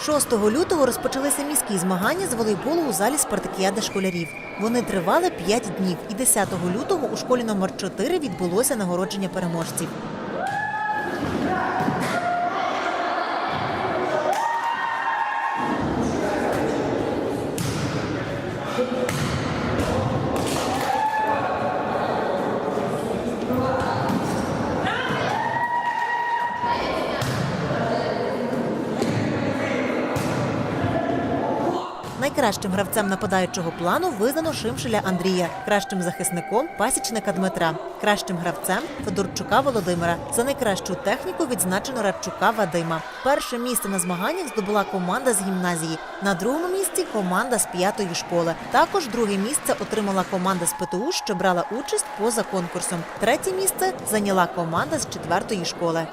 6 лютого розпочалися міські змагання з волейболу у залі спартакіади школярів. Вони тривали 5 днів, і 10 лютого у школі номер 4 відбулося нагородження переможців. Найкращим гравцем нападаючого плану визнано Шимшеля Андрія, кращим захисником пасічника Дмитра, кращим гравцем Федорчука Володимира. За найкращу техніку відзначено Радчука Вадима. Перше місце на змаганнях здобула команда з гімназії. На другому місці команда з п'ятої школи. Також друге місце отримала команда з ПТУ, що брала участь поза конкурсом. Третє місце зайняла команда з четвертої школи.